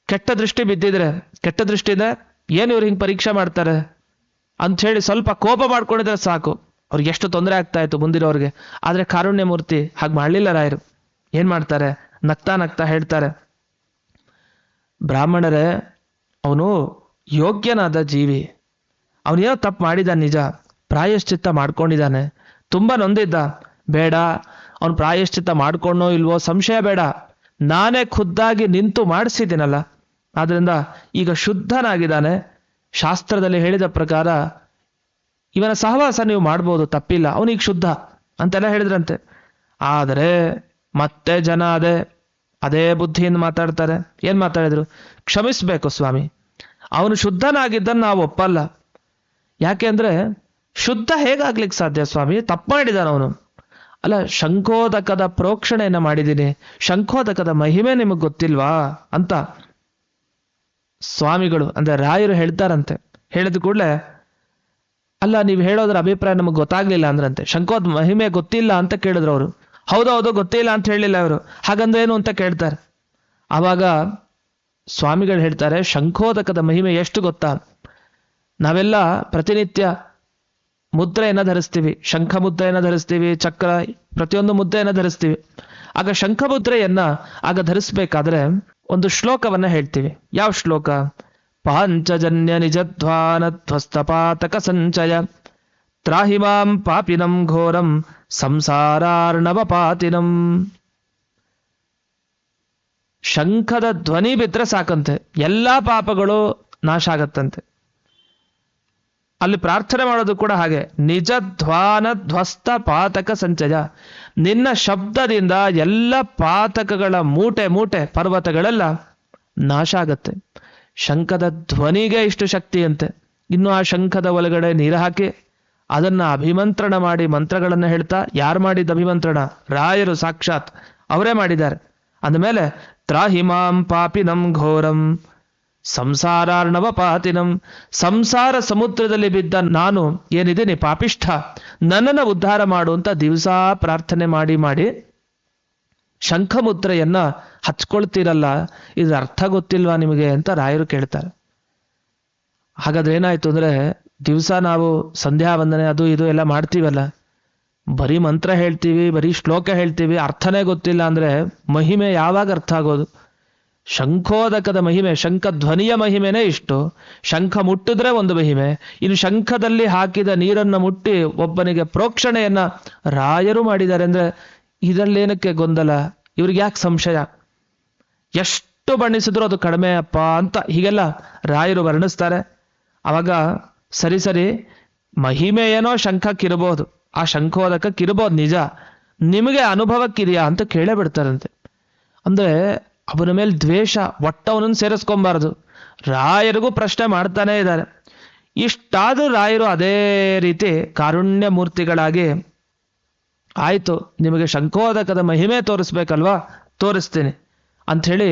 ಕೆಟ್ಟ ದೃಷ್ಟಿ ಬಿದ್ದಿದ್ರೆ, ಕೆಟ್ಟ ದೃಷ್ಟಿಯಿಂದ ಏನು ಇವ್ರು ಹಿಂಗೆ ಪರೀಕ್ಷೆ ಮಾಡ್ತಾರೆ? ಅಂಥೇಳಿ ಸ್ವಲ್ಪ ಕೋಪ ಮಾಡ್ಕೊಂಡಿದ್ರೆ ಸಾಕು. ಅವ್ರಿಗೆ ಎಷ್ಟು ತೊಂದರೆ ಆಗ್ತಾ ಇತ್ತು ಮುಂದಿರೋರಿಗೆ. ಆದ್ರೆ ಕಾರುಣ್ಯ ಮೂರ್ತಿ ಹಾಗೆ ಮಾಡಲಿಲ್ಲ ರಾಯರು. ಏನ್ ಮಾಡ್ತಾರೆ? ನಗ್ತಾ ನಗ್ತಾ ಹೇಳ್ತಾರೆ. ಬ್ರಾಹ್ಮಣರೇ, ಅವನು ಯೋಗ್ಯನಾದ ಜೀವಿ. ಅವನೇನೋ ತಪ್ಪು ಮಾಡಿದ ನಿಜ. ಪ್ರಾಯಶ್ಚಿತ್ತ ಮಾಡ್ಕೊಂಡಿದ್ದಾನೆ. ತುಂಬಾ ನೊಂದಿದ್ದ. ಬೇಡ. ಅವನು ಪ್ರಾಯಶ್ಚಿತ್ತ ಮಾಡ್ಕೊಂಡೋ ಇಲ್ವೋ ಸಂಶಯ ಬೇಡ. ನಾನೇ ಖುದ್ದಾಗಿ ನಿಂತು ಮಾಡಿಸಿದ್ದೀನಲ್ಲ. ಆದ್ದರಿಂದ ಈಗ ಶುದ್ಧನಾಗಿದ್ದಾನೆ. ಶಾಸ್ತ್ರದಲ್ಲಿ ಹೇಳಿದ ಪ್ರಕಾರ ಇವನ ಸಹವಾಸ ನೀವು ಮಾಡ್ಬೋದು, ತಪ್ಪಿಲ್ಲ, ಅವನಿಗೆ ಶುದ್ಧ ಅಂತೆಲ್ಲ ಹೇಳಿದ್ರಂತೆ. ಆದರೆ ಮತ್ತೆ ಜನ ಅದೇ ಅದೇ ಬುದ್ಧಿಯಿಂದ ಮಾತಾಡ್ತಾರೆ. ಏನ್ ಮಾತಾಡಿದ್ರು? ಕ್ಷಮಿಸ್ಬೇಕು ಸ್ವಾಮಿ, ಅವನು ಶುದ್ಧನಾಗಿದ್ದನ್ನು ನಾವು ಒಪ್ಪಲ್ಲ. ಯಾಕೆಂದ್ರೆ ಶುದ್ಧ ಹೇಗಾಗ್ಲಿಕ್ಕೆ ಸಾಧ್ಯ ಸ್ವಾಮಿ? ತಪ್ಪು ಮಾಡಿದಾನ ಅವನು. ಅಲ್ಲ ಶಂಖೋದಕದ ಪ್ರೋಕ್ಷಣೆಯನ್ನು ಮಾಡಿದ್ದೀನಿ ಶಂಖೋದಕದ ಮಹಿಮೆ ನಿಮಗೆ ಗೊತ್ತಿಲ್ವಾ ಅಂತ ಸ್ವಾಮಿಗಳು, ಅಂದ್ರೆ ರಾಯರು ಹೇಳ್ತಾರಂತೆ. ಹೇಳಿದ ಕೂಡಲೇ ಅಲ್ಲ, ನೀವು ಹೇಳೋದ್ರ ಅಭಿಪ್ರಾಯ ನಮಗೆ ಗೊತ್ತಾಗ್ಲಿಲ್ಲ ಅಂದ್ರಂತೆ. ಶಂಕೋದ್ ಮಹಿಮೆ ಗೊತ್ತಿಲ್ಲ ಅಂತ ಕೇಳಿದ್ರು ಅವರು. ಹೌದೌದು ಗೊತ್ತಿಲ್ಲ ಅಂತ ಹೇಳಿಲ್ಲ ಅವರು ಹಾಗಂದ್ರೆ ಏನು ಅಂತ ಕೇಳ್ತಾರೆ. ಆವಾಗ ಸ್ವಾಮಿಗಳು ಹೇಳ್ತಾರೆ, ಶಂಖೋದಕದ ಮಹಿಮೆ ಎಷ್ಟು ಗೊತ್ತಾ? ನಾವೆಲ್ಲ ಪ್ರತಿನಿತ್ಯ ಮುದ್ರೆಯನ್ನು ಧರಿಸ್ತೀವಿ. ಶಂಖ ಮುದ್ರೆಯನ್ನು ಧರಿಸ್ತೀವಿ, ಚಕ್ರ, ಪ್ರತಿಯೊಂದು ಮುದ್ರೆಯನ್ನು ಧರಿಸ್ತೀವಿ. ಆಗ ಶಂಖ ಮುದ್ರೆಯನ್ನ ಆಗ ಧರಿಸ್ಬೇಕಾದ್ರೆ ಒಂದು ಶ್ಲೋಕವನ್ನ ಹೇಳ್ತೀವಿ. ಯಾವ ಶ್ಲೋಕ? ಪಾಂಚಜನ್ಯ ನಿಜಧ್ವಾನಧ್ವಸ್ತಪಾತಕ ಸಂಚಯ ತ್ರಾಹಿ ಮಾಂ ಪಾಪಿನಂ ಘೋರಂ ಸಂಸಾರಾರ್ಣವ ಪಾತಿನಂ ಶಂಖದ ಧ್ವನಿ ಬಿದ್ರೆ ಸಾಕಂತೆ ಎಲ್ಲಾ ಪಾಪಗಳು ನಾಶ ಆಗತ್ತಂತೆ ಅಲ್ಲಿ ಪ್ರಾರ್ಥನೆ ಮಾಡೋದು ಕೂಡ ಹಾಗೆ. ನಿಜ ಧ್ವಾನ ಧ್ವಸ್ತ ಪಾತಕ ಸಂಚಯ ನಿನ್ನ ಶಬ್ದದಿಂದ ಎಲ್ಲ ಪಾತಕಗಳ ಮೂಟೆ ಮೂಟೆ ಪರ್ವತಗಳೆಲ್ಲ ನಾಶ ಆಗತ್ತೆ ಶಂಖದ ಧ್ವನಿಗೆ ಇಷ್ಟು ಶಕ್ತಿಯಂತೆ. ಇನ್ನು ಆ ಶಂಖದ ಒಳಗಡೆ ನೀರು ಹಾಕಿ, ಅದನ್ನ ಅಭಿಮಂತ್ರಣ ಮಾಡಿ ಮಂತ್ರಗಳನ್ನು ಹೇಳ್ತಾ, ಯಾರು ಮಾಡಿದ ಅಭಿಮಂತ್ರಣ? ರಾಯರು ಸಾಕ್ಷಾತ್ ಅವರೇ ಮಾಡಿದ್ದಾರೆ. ಅಂದಮೇಲೆ, ತ್ರಾಹಿಮಾಂ ಪಾಪಿನಂ ಘೋರಂ, ಸಂಸಾರಾರ್ಣವ ಪಾತಿನಂ, ಸಂಸಾರ ಸಮುದ್ರದಲ್ಲಿ ಬಿದ್ದ ನಾನು ಏನಿದ್ದೀನಿ ಪಾಪಿಷ್ಠ, ನನ್ನನ್ನು ಉದ್ಧಾರ ಮಾಡು ಅಂತ ದಿವಸ ಪ್ರಾರ್ಥನೆ ಮಾಡಿ ಮಾಡಿ ಶಂಖಮುದ್ರೆಯನ್ನ ಹಚ್ಕೊಳ್ತೀರಲ್ಲ, ಇದ್ರ ಅರ್ಥ ಗೊತ್ತಿಲ್ವಾ ನಿಮಗೆ ಅಂತ ರಾಯರು ಕೇಳ್ತಾರೆ. ಹಾಗಾದ್ರೆ ಏನಾಯ್ತು ಅಂದ್ರೆ, ದಿವಸ ನಾವು ಸಂಧ್ಯಾ ವಂದನೆ, ಅದು ಇದು ಎಲ್ಲ ಮಾಡ್ತೀವಲ್ಲ, ಬರೀ ಮಂತ್ರ ಹೇಳ್ತೀವಿ, ಬರೀ ಶ್ಲೋಕ ಹೇಳ್ತೀವಿ, ಅರ್ಥನೇ ಗೊತ್ತಿಲ್ಲ ಅಂದ್ರೆ ಮಹಿಮೆ ಯಾವಾಗ ಅರ್ಥ ಆಗೋದು? ಶಂಖೋದಕದ ಮಹಿಮೆ, ಶಂಖ ಧ್ವನಿಯ ಮಹಿಮೆನೇ ಇಷ್ಟು. ಶಂಖ ಮುಟ್ಟಿದ್ರೆ ಒಂದು ಮಹಿಮೆ. ಇನ್ನು ಶಂಖದಲ್ಲಿ ಹಾಕಿದ ನೀರನ್ನು ಮುಟ್ಟಿ ಒಬ್ಬನಿಗೆ ಪ್ರೋಕ್ಷಣೆಯನ್ನ ರಾಯರು ಮಾಡಿದ್ದಾರೆ ಅಂದ್ರೆ, ಇದರಲ್ಲೇನಕ್ಕೆ ಗೊಂದಲ? ಇವ್ರಿಗೆ ಯಾಕೆ ಸಂಶಯ? ಎಷ್ಟು ಬಣ್ಣಿಸಿದ್ರು ಅದು ಕಡಿಮೆ ಅಪ್ಪ ಅಂತ ಹೀಗೆಲ್ಲ ರಾಯರು ವರ್ಣಿಸ್ತಾರೆ. ಅವಾಗ ಸರಿ ಸರಿ, ಮಹಿಮೆ ಏನೋ ಶಂಖಕ್ಕಿರಬಹುದು ಆ ಶಂಖೋದಕಕ್ಕಿರಬಹುದು ನಿಜ, ನಿಮಗೆ ಅನುಭವಕ್ಕಿದೆಯಾ ಅಂತ ಕೇಳೇ ಬಿಡ್ತಾರಂತೆ. ಅಂದ್ರೆ ಅವನ ಮೇಲೆ ದ್ವೇಷ, ಒಟ್ಟವನನ್ನು ಸೇರಿಸ್ಕೊಬಾರದು. ರಾಯರಿಗೂ ಪ್ರಶ್ನೆ ಮಾಡ್ತಾನೆ ಇದ್ದಾರೆ. ಇಷ್ಟಾದರೂ ರಾಯರು ಅದೇ ರೀತಿ ಕಾರುಣ್ಯ ಮೂರ್ತಿಗಳಾಗಿ, ಆಯಿತು, ನಿಮಗೆ ಶಂಖೋದಕದ ಮಹಿಮೆ ತೋರಿಸ್ಬೇಕಲ್ವಾ? ತೋರಿಸ್ತೀನಿ. ಅಂಥೇಳಿ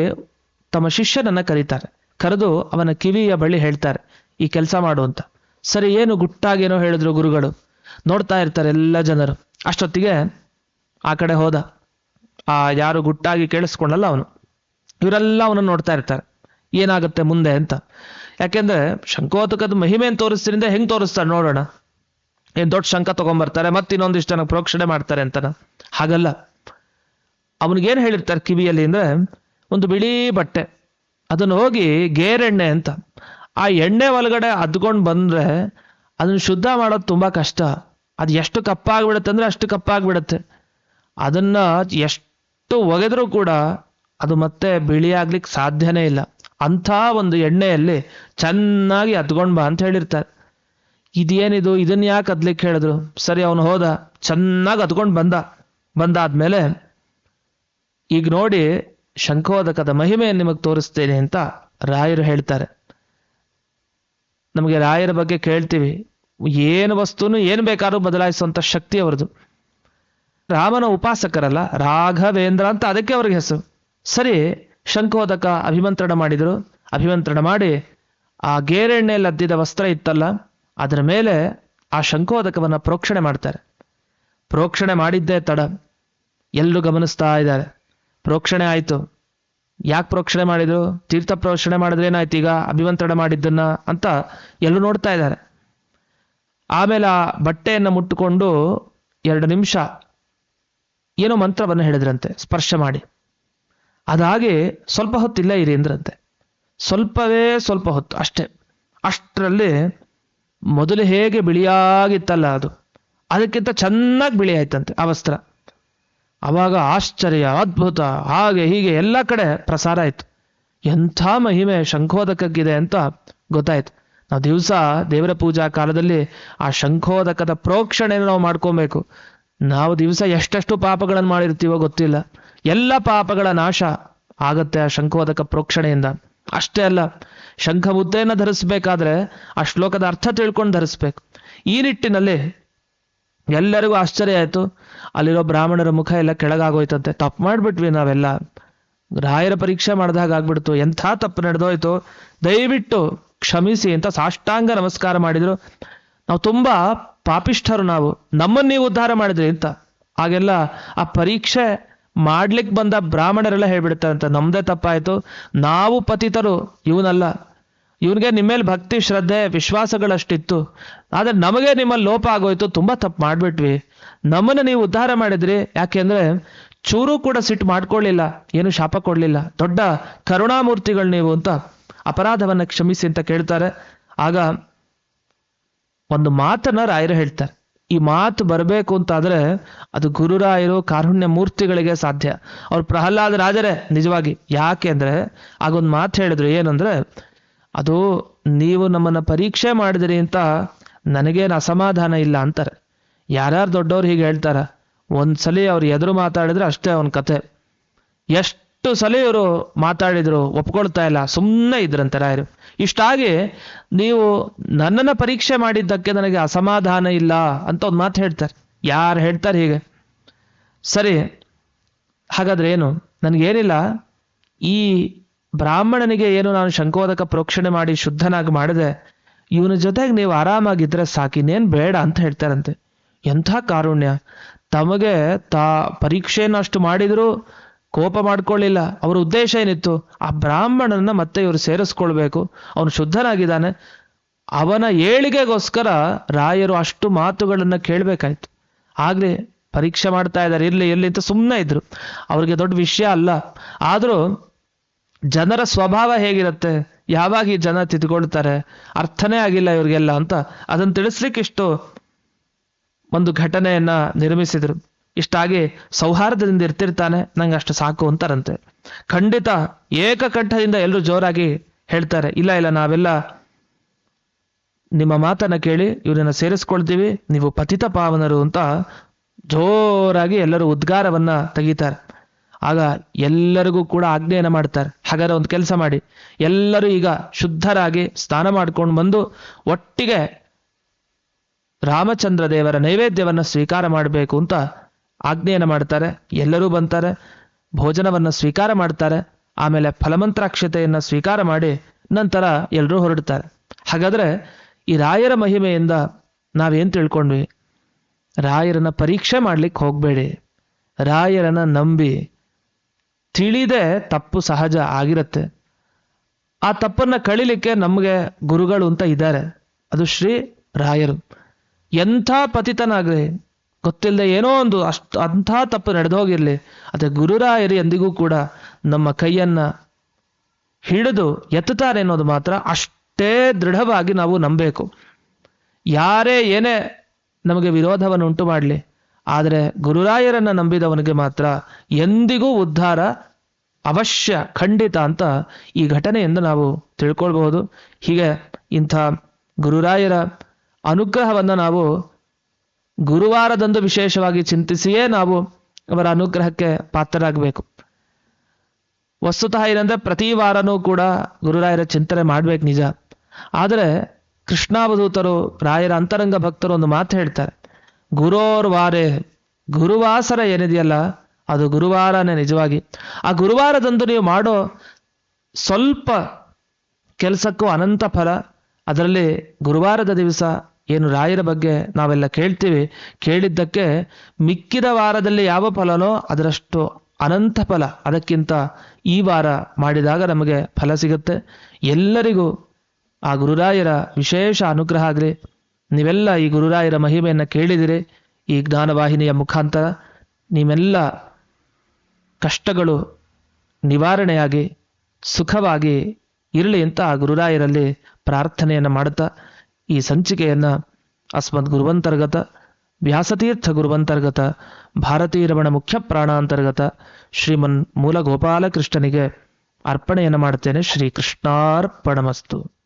ತಮ್ಮ ಶಿಷ್ಯನನ್ನು ಕರೀತಾರೆ. ಕರೆದು ಅವನ ಕಿವಿಯ ಬಳಿ ಹೇಳ್ತಾರೆ, ಈ ಕೆಲಸ ಮಾಡು ಅಂತ. ಸರಿ, ಏನು ಗುಟ್ಟಾಗೇನೋ ಹೇಳಿದ್ರು ಗುರುಗಳು. ನೋಡ್ತಾ ಇರ್ತಾರೆ ಎಲ್ಲ ಜನರು. ಅಷ್ಟೊತ್ತಿಗೆ ಆ ಕಡೆ ಹೋದ. ಆ ಯಾರು ಗುಟ್ಟಾಗಿ ಕೇಳಿಸ್ಕೊಂಡಲ್ಲ ಅವನು. ಇವರೆಲ್ಲ ಅವನನ್ನು ನೋಡ್ತಾ ಇರ್ತಾರೆ. ಏನಾಗುತ್ತೆ ಮುಂದೆ ಅಂತ. ಯಾಕೆಂದ್ರೆ ಶಂಕೋತಕದ ಮಹಿಮೆಯನ್ನು ತೋರಿಸ್ತಿರಿಂದ ಹೆಂಗೆ ತೋರಿಸ್ತಾರೆ ನೋಡೋಣ. ಏನು ದೊಡ್ಡ ಶಂಖ ತಗೊಂಡ್ಬರ್ತಾರೆ ಮತ್ತೆ ಇನ್ನೊಂದಿಷ್ಟು ಜನ ಪ್ರೋಕ್ಷಣೆ ಮಾಡ್ತಾರೆ ಅಂತನ. ಹಾಗಲ್ಲ. ಅವನಿಗೇನು ಹೇಳಿರ್ತಾರೆ ಕಿವಿಯಲ್ಲಿ ಅಂದ್ರೆ ಒಂದು ಬಿಳಿ ಬಟ್ಟೆ. ಅದನ್ನು ಹೋಗಿ ಗೇರೆಣ್ಣೆ ಅಂತ. ಆ ಎಣ್ಣೆ ಒಳಗಡೆ ಅದ್ಕೊಂಡು ಬಂದರೆ ಅದನ್ನು ಶುದ್ಧ ಮಾಡೋದು ತುಂಬ ಕಷ್ಟ. ಅದು ಎಷ್ಟು ಕಪ್ಪಾಗ್ಬಿಡುತ್ತೆ ಅಂದರೆ ಅಷ್ಟು ಕಪ್ಪಾಗ್ಬಿಡುತ್ತೆ. ಅದನ್ನು ಎಷ್ಟು ಒಗೆದರೂ ಕೂಡ ಅದು ಮತ್ತೆ ಬಿಳಿಯಾಗ್ಲಿಕ್ಕೆ ಸಾಧ್ಯನೇ ಇಲ್ಲ. ಅಂಥ ಒಂದು ಎಣ್ಣೆಯಲ್ಲಿ ಚೆನ್ನಾಗಿ ಅದ್ಕೊಂಡು ಬಾ ಅಂತ ಹೇಳಿರ್ತಾರೆ. ಇದೇನಿದು? ಇದನ್ನ ಯಾಕೆ ಅದ್ಲಿಕ್ಕೆ ಹೇಳಿದ್ರು? ಸರಿ, ಅವನು ಹೋದ. ಚೆನ್ನಾಗಿ ಅದ್ಕೊಂಡು ಬಂದ. ಬಂದಾದ್ಮೇಲೆ ಈಗ ನೋಡಿ ಶಂಖೋದಕದ ಮಹಿಮೆಯನ್ನು ನಿಮಗೆ ತೋರಿಸ್ತೇನೆ ಅಂತ ರಾಯರು ಹೇಳ್ತಾರೆ. ನಮಗೆ ರಾಯರ ಬಗ್ಗೆ ಕೇಳ್ತೀವಿ. ಏನು ವಸ್ತುನು ಏನು ಬೇಕಾದ್ರೂ ಬದಲಾಯಿಸುವಂತ ಶಕ್ತಿ ಅವರದು ರಾಮನ ಉಪಾಸಕರಲ್ಲ, ರಾಘವೇಂದ್ರ ಅಂತ ಅದಕ್ಕೆ ಅವ್ರಿಗೆ ಹೆಸರು. ಸರಿ, ಶಂಖೋದಕ ಅಭಿಮಂತ್ರಣ ಮಾಡಿದರು. ಅಭಿಮಂತ್ರಣ ಮಾಡಿ, ಆ ಗೇರೆಣ್ಣೆಯಲ್ಲಿ ಅದ್ದಿದ ವಸ್ತ್ರ ಇತ್ತಲ್ಲ, ಅದರ ಮೇಲೆ ಆ ಶಂಕೋದಕವನ್ನ ಪ್ರೋಕ್ಷಣೆ ಮಾಡ್ತಾರೆ. ಪ್ರೋಕ್ಷಣೆ ಮಾಡಿದ್ದೇ ತಡ. ಎಲ್ಲರೂ ಗಮನಿಸ್ತಾ ಇದ್ದಾರೆ. ಪ್ರೋಕ್ಷಣೆ ಆಯ್ತು. ಯಾಕೆ ಪ್ರೋಕ್ಷಣೆ ಮಾಡಿದ್ರು? ತೀರ್ಥ ಪ್ರೋಕ್ಷಣೆ ಮಾಡಿದ್ರೆ ಏನಾಯ್ತು ಈಗ? ಅಭಿಮಂತ್ರಣ ಮಾಡಿದ್ದನ್ನ ಅಂತ ಎಲ್ಲರೂ ನೋಡ್ತಾ ಇದ್ದಾರೆ. ಆಮೇಲೆ ಆ ಬಟ್ಟೆಯನ್ನು ಮುಟ್ಟುಕೊಂಡು ಎರಡು ನಿಮಿಷ ಏನೋ ಮಂತ್ರವನ್ನು ಹೇಳಿದ್ರಂತೆ, ಸ್ಪರ್ಶ ಮಾಡಿ. ಅದಾಗಿ ಸ್ವಲ್ಪ ಹೊತ್ತು ಇಲ್ಲೇ ಇರಿ ಅಂದ್ರಂತೆ ಸ್ವಲ್ಪವೇ ಸ್ವಲ್ಪ ಹೊತ್ತು ಅಷ್ಟೇ. ಅಷ್ಟರಲ್ಲಿ ಮೊದಲು ಹೇಗೆ ಬಿಳಿಯಾಗಿತ್ತಲ್ಲ ಅದು. ಅದಕ್ಕಿಂತ ಚೆನ್ನಾಗಿ ಬಿಳಿ ಆಯ್ತಂತೆ, ಆ ವಸ್ತ್ರ. ಅವಾಗ ಆಶ್ಚರ್ಯ, ಅದ್ಭುತ, ಹಾಗೆ ಹೀಗೆ ಎಲ್ಲ ಕಡೆ ಪ್ರಸಾರ ಆಯ್ತು. ಎಂಥ ಮಹಿಮೆ ಶಂಖೋದಕಕ್ಕಿದೆ ಅಂತ ಗೊತ್ತಾಯ್ತು. ನಾವು ದಿವಸ ದೇವರ ಪೂಜಾ ಕಾಲದಲ್ಲಿ ಆ ಶಂಖೋದಕದ ಪ್ರೋಕ್ಷಣೆಯನ್ನು ನಾವು ಮಾಡ್ಕೊಬೇಕು. ನಾವು ದಿವಸ ಎಷ್ಟೆಷ್ಟು ಪಾಪಗಳನ್ನು ಮಾಡಿರ್ತೀವೋ ಗೊತ್ತಿಲ್ಲ. ಎಲ್ಲ ಪಾಪಗಳ ನಾಶ ಆಗತ್ತೆ ಆ ಶಂಖೋದಕ ಪ್ರೋಕ್ಷಣೆಯಿಂದ. ಅಷ್ಟೇ ಅಲ್ಲ ಶಂಖ ಮುದ್ದೆಯನ್ನು ಧರಿಸ್ಬೇಕಾದ್ರೆ ಆ ಶ್ಲೋಕದ ಅರ್ಥ ತಿಳ್ಕೊಂಡು ಧರಿಸ್ಬೇಕು. ಈ ನಿಟ್ಟಿನಲ್ಲಿ ಎಲ್ಲರಿಗೂ ಆಶ್ಚರ್ಯ ಆಯಿತು. ಅಲ್ಲಿರೋ ಬ್ರಾಹ್ಮಣರ ಮುಖ ಎಲ್ಲ ಕೆಳಗಾಗೋಯ್ತಂತೆ. ತಪ್ಪು ಮಾಡಿಬಿಟ್ವಿ ನಾವೆಲ್ಲ. ರಾಯರ ಪರೀಕ್ಷೆ ಮಾಡಿದಾಗ ಆಗ್ಬಿಡ್ತು. ಎಂಥ ತಪ್ಪು ನಡೆದೋಯ್ತು. ದಯವಿಟ್ಟು ಕ್ಷಮಿಸಿ ಅಂತ ಸಾಷ್ಟಾಂಗ ನಮಸ್ಕಾರ ಮಾಡಿದ್ರು. ನಾವು ತುಂಬಾ ಪಾಪಿಷ್ಠರು ನಾವು. ನಮ್ಮನ್ನ ನೀವು ಉದ್ಧಾರ ಮಾಡಿದ್ರಿ ಅಂತ. ಹಾಗೆಲ್ಲ ಆ ಪರೀಕ್ಷೆ ಮಾಡ್ಲಿಕ್ಕೆ ಬಂದ ಬ್ರಾಹ್ಮಣರೆಲ್ಲ ಹೇಳ್ಬಿಡ್ತಾರಂತ. ನಮ್ದೇ ತಪ್ಪಾಯ್ತು. ನಾವು ಪತಿತರು ಇವನಲ್ಲ. ಇವನಿಗೆ ನಿಮ್ಮೇಲೆ ಭಕ್ತಿ, ಶ್ರದ್ಧೆ, ವಿಶ್ವಾಸಗಳಷ್ಟಿತ್ತು. ಆದ್ರೆ ನಮಗೆ ನಿಮ್ಮಲ್ಲಿ ಲೋಪ ಆಗೋಯ್ತು, ತುಂಬಾ ತಪ್ಪು ಮಾಡ್ಬಿಟ್ವಿ. ನಮ್ಮನ್ನ ನೀವು ಉದ್ಧಾರ ಮಾಡಿದ್ರಿ. ಯಾಕೆಂದ್ರೆ ಚೂರು ಕೂಡ ಸಿಟ್ಟು ಮಾಡ್ಕೊಳ್ಳಿಲ್ಲ, ಏನು ಶಾಪ ಕೊಡ್ಲಿಲ್ಲ. ದೊಡ್ಡ ಕರುಣಾಮೂರ್ತಿಗಳು ನೀವು ಅಂತ ಅಪರಾಧವನ್ನ ಕ್ಷಮಿಸಿ ಅಂತ ಕೇಳ್ತಾರೆ. ಆಗ ಒಂದು ಮಾತನ್ನ ರಾಯರು ಹೇಳ್ತಾರೆ. ಈ ಮಾತು ಬರಬೇಕು ಅಂತಾದ್ರೆ ಅದು ಗುರುರಾಯರು ಕಾರುಣ್ಯ ಮೂರ್ತಿಗಳಿಗೆ ಸಾಧ್ಯ. ಅವ್ರು ಪ್ರಹ್ಲಾದ ರಾಜರೇ, ನಿಜವಾಗಿ. ಯಾಕೆ ಅಂದ್ರೆ ಆಗೊಂದು ಮಾತು ಹೇಳಿದ್ರು ಏನಂದ್ರೆ ಅದು ನೀವು ನಮ್ಮನ್ನು ಪರೀಕ್ಷೆ ಮಾಡಿದ್ರಿ ಅಂತ ನನಗೇನು ಅಸಮಾಧಾನ ಇಲ್ಲ ಅಂತಾರೆ. ಯಾರ್ಯಾರು ದೊಡ್ಡವ್ರು ಹೀಗೆ ಹೇಳ್ತಾರೆ, ಒಂದು ಸಲ ಅವ್ರು ಎದುರು ಮಾತಾಡಿದ್ರೆ ಅಷ್ಟೇ ಅವನ ಕತೆ. ಎಷ್ಟು ಸಲ ಇವರು ಮಾತಾಡಿದ್ರು ಒಪ್ಕೊಳ್ತಾ ಇಲ್ಲ ಸುಮ್ಮನೆ ಇದ್ರಂತೆ ರಾಯರು. ಇಷ್ಟಾಗಿ ನೀವು ನನ್ನನ್ನು ಪರೀಕ್ಷೆ ಮಾಡಿದ್ದಕ್ಕೆ ನನಗೆ ಅಸಮಾಧಾನ ಇಲ್ಲ ಅಂತ ಒಂದು ಮಾತು ಹೇಳ್ತಾರೆ. ಯಾರು ಹೇಳ್ತಾರೆ ಹೀಗೆ? ಸರಿ, ಹಾಗಾದ್ರೆ ಏನು? ನನಗೇನಿಲ್ಲ, ಈ ಬ್ರಾಹ್ಮಣನಿಗೆ ಏನು ನಾನು ಶಂಕೋದಕ ಪ್ರೋಕ್ಷಣೆ ಮಾಡಿ ಶುದ್ಧನಾಗಿ ಮಾಡಿದೆ, ಇವನ ಜೊತೆಗೆ ನೀವು ಆರಾಮಾಗಿದ್ರೆ ಸಾಕಿನೇನ್ ಬೇಡ ಅಂತ ಹೇಳ್ತಾರಂತೆ. ಎಂಥ ಕಾರುಣ್ಯ. ತಮಗೆ ತಾ ಪರೀಕ್ಷೆಯನ್ನು ಅಷ್ಟು ಮಾಡಿದರೂ ಕೋಪ ಮಾಡ್ಕೊಳ್ಳಿಲ್ಲ. ಅವರ ಉದ್ದೇಶ ಏನಿತ್ತು? ಆ ಬ್ರಾಹ್ಮಣನ ಮತ್ತೆ ಇವರು ಸೇರಿಸ್ಕೊಳ್ಬೇಕು. ಅವನು ಶುದ್ಧನಾಗಿದ್ದಾನೆ. ಅವನ ಏಳಿಗೆಗೋಸ್ಕರ ರಾಯರು ಅಷ್ಟು ಮಾತುಗಳನ್ನು ಕೇಳಬೇಕಾಯ್ತು. ಆಗಲಿ ಪರೀಕ್ಷೆ ಮಾಡ್ತಾ ಇದ್ದಾರೆ, ಇರಲಿ, ಇರ್ಲಿ ಅಂತ ಸುಮ್ಮನೆ ಇದ್ರು. ಅವ್ರಿಗೆ ದೊಡ್ಡ ವಿಷಯ ಅಲ್ಲ. ಆದರೂ ಜನರ ಸ್ವಭಾವ ಹೇಗಿರುತ್ತೆ? ಯಾವಾಗ ಈ ಜನ ತಿದ್ಕೊಳ್ತಾರೆ? ಅರ್ಥನೇ ಆಗಿಲ್ಲ ಇವ್ರಿಗೆಲ್ಲ ಅಂತ ಅದನ್ನು ತಿಳಿಸ್ಲಿಕ್ಕೆ ಇಷ್ಟು ಒಂದು ಘಟನೆಯನ್ನ ನಿರ್ಮಿಸಿದ್ರು. ಇಷ್ಟಾಗಿ ಸೌಹಾರ್ದದಿಂದ ಇರ್ತಿರ್ತಾನೆ ನಂಗೆ ಅಷ್ಟು ಸಾಕು ಅಂತಾರಂತೆ. ಖಂಡಿತ ಏಕಕಂಠದಿಂದ ಎಲ್ಲರೂ ಜೋರಾಗಿ ಹೇಳ್ತಾರೆ, ಇಲ್ಲ ಇಲ್ಲ, ನಾವೆಲ್ಲ ನಿಮ್ಮ ಮಾತನ್ನ ಕೇಳಿ ಇವರನ್ನ ಸೇರಿಸ್ಕೊಳ್ತೀವಿ, ನೀವು ಪತಿತ ಪಾವನರು ಅಂತ ಜೋರಾಗಿ ಎಲ್ಲರೂ ಉದ್ಗಾರವನ್ನ ತೆಗಿತಾರೆ. ಆಗ ಎಲ್ಲರಿಗೂ ಕೂಡ ಆಜ್ಞೆಯನ್ನು ಮಾಡ್ತಾರೆ. ಹಾಗಾದ್ರೆ ಒಂದು ಕೆಲಸ ಮಾಡಿ. ಎಲ್ಲರೂ ಈಗ ಶುದ್ಧರಾಗಿ ಸ್ನಾನ ಮಾಡ್ಕೊಂಡು ಬಂದು ಒಟ್ಟಿಗೆ ರಾಮಚಂದ್ರ ದೇವರ ನೈವೇದ್ಯವನ್ನು ಸ್ವೀಕಾರ ಮಾಡಬೇಕು ಅಂತ ಆಜ್ಞೆಯನ್ನು ಮಾಡ್ತಾರೆ. ಎಲ್ಲರೂ ಬಂತಾರೆ, ಭೋಜನವನ್ನು ಸ್ವೀಕಾರ ಮಾಡ್ತಾರೆ, ಆಮೇಲೆ ಫಲಮಂತ್ರಾಕ್ಷತೆಯನ್ನು ಸ್ವೀಕಾರ ಮಾಡಿ ನಂತರ ಎಲ್ಲರೂ ಹೊರಡ್ತಾರೆ. ಹಾಗಾದ್ರೆ ಈ ರಾಯರ ಮಹಿಮೆಯಿಂದ ನಾವೇನು ತಿಳ್ಕೊಂಡ್ವಿ? ರಾಯರನ್ನ ಪರೀಕ್ಷೆ ಮಾಡ್ಲಿಕ್ಕೆ ಹೋಗಬೇಡಿ. ರಾಯರನ್ನ ನಂಬಿ. ತಿಳಿದೇ ತಪ್ಪು ಸಹಜ ಆಗಿರುತ್ತೆ. ಆ ತಪ್ಪನ್ನ ಕಳಿಲಿಕ್ಕೆ ನಮಗೆ ಗುರುಗಳು ಅಂತ ಇದ್ದಾರೆ. ಅದು ಶ್ರೀ ರಾಯರು. ಎಂಥ ಪತಿತನಾಗಲಿ, ಗೊತ್ತಿಲ್ಲದೆ ಏನೋ ಒಂದು ಅಷ್ಟು ಅಂಥ ತಪ್ಪು ನಡೆದೋಗಿರಲಿ ಅದೇ ಗುರುರಾಯರು ಎಂದಿಗೂ ಕೂಡ ನಮ್ಮ ಕೈಯನ್ನ ಹಿಡಿದು ಎತ್ತುತ್ತಾರೆ ಅನ್ನೋದು ಮಾತ್ರ ಅಷ್ಟೇ ದೃಢವಾಗಿ ನಾವು ನಂಬಬೇಕು. ಯಾರೇ ಏನೇ ನಮಗೆ ವಿರೋಧವನ್ನು ಉಂಟು ಮಾಡಲಿ ಆದರೆ ಗುರುರಾಯರನ್ನ ನಂಬಿದವನಿಗೆ ಮಾತ್ರ ಎಂದಿಗೂ ಉದ್ಧಾರ ಅವಶ್ಯ, ಖಂಡಿತ ಅಂತ ಈ ಘಟನೆಯಿಂದ ನಾವು ತಿಳ್ಕೊಳ್ಬಹುದು. ಹೀಗೆ ಇಂಥ ಗುರುರಾಯರ ಅನುಗ್ರಹವನ್ನು ನಾವು ಗುರುವಾರದಂದು ವಿಶೇಷವಾಗಿ ಚಿಂತಿಸಿಯೇ ನಾವು ಅವರ ಅನುಗ್ರಹಕ್ಕೆ ಪಾತ್ರರಾಗಬೇಕು. ವಸ್ತುತಃ ಏನಂದ್ರೆ ಪ್ರತಿ ವಾರನೂ ಕೂಡ ಗುರುರಾಯರ ಚಿಂತನೆ ಮಾಡ್ಬೇಕು ನಿಜ. ಆದರೆ ಕೃಷ್ಣಾವಧೂತರು, ರಾಯರ ಅಂತರಂಗ ಭಕ್ತರು ಒಂದು ಮಾತು ಹೇಳ್ತಾರೆ. ಗುರೋರ್ ವಾರೆ ಗುರುವಾಸರ ಏನಿದೆಯಲ್ಲ, ಅದು ಗುರುವಾರನೇ ನಿಜವಾಗಿ. ಆ ಗುರುವಾರದಂದು ನೀವು ಮಾಡೋ ಸ್ವಲ್ಪ ಕೆಲಸಕ್ಕೂ ಅನಂತ ಫಲ, ಅದರಲ್ಲಿ ಗುರುವಾರದ ದಿವಸ ಏನು ರಾಯರ ಬಗ್ಗೆ ನಾವೆಲ್ಲ ಕೇಳ್ತೀವಿ. ಕೇಳಿದ್ದಕ್ಕೆ ಮಿಕ್ಕಿದ ವಾರದಲ್ಲಿ ಯಾವ ಫಲನೋ ಅದರಷ್ಟು ಅನಂತ ಫಲ, ಅದಕ್ಕಿಂತ ಈ ವಾರ ಮಾಡಿದಾಗ ನಮಗೆ ಫಲ ಸಿಗುತ್ತೆ. ಎಲ್ಲರಿಗೂ ಆ ಗುರುರಾಯರ ವಿಶೇಷ ಅನುಗ್ರಹ ಆಗಲಿ. ನೀವೆಲ್ಲ ಈ ಗುರುರಾಯರ ಮಹಿಮೆಯನ್ನು ಕೇಳಿದಿರಿ, ಈ ಜ್ಞಾನವಾಹಿನಿಯ ಮುಖಾಂತರ ನೀವೆಲ್ಲ ಕಷ್ಟಗಳು ನಿವಾರಣೆಯಾಗಿ, ಸುಖವಾಗಿ ಇರಲಿ ಅಂತ ಆ ಗುರುರಾಯರಲ್ಲಿ ಪ್ರಾರ್ಥನೆಯನ್ನು ಮಾಡುತ್ತಾ, ಈ ಸಂಚಿಕೆಯನ್ನು ಅಸ್ಮದ್ ಗುರುವಂತರ್ಗತ, ವ್ಯಾಸತೀರ್ಥ ಗುರುವಂತರ್ಗತ ಭಾರತೀಯ ರಮಣ ಮುಖ್ಯ ಪ್ರಾಣಾಂತರ್ಗತ ಶ್ರೀಮನ್ ಮೂಲ ಗೋಪಾಲಕೃಷ್ಣನಿಗೆ ಅರ್ಪಣೆಯನ್ನು ಮಾಡುತ್ತೇನೆ. ಶ್ರೀ ಕೃಷ್ಣಾರ್ಪಣಮಸ್ತು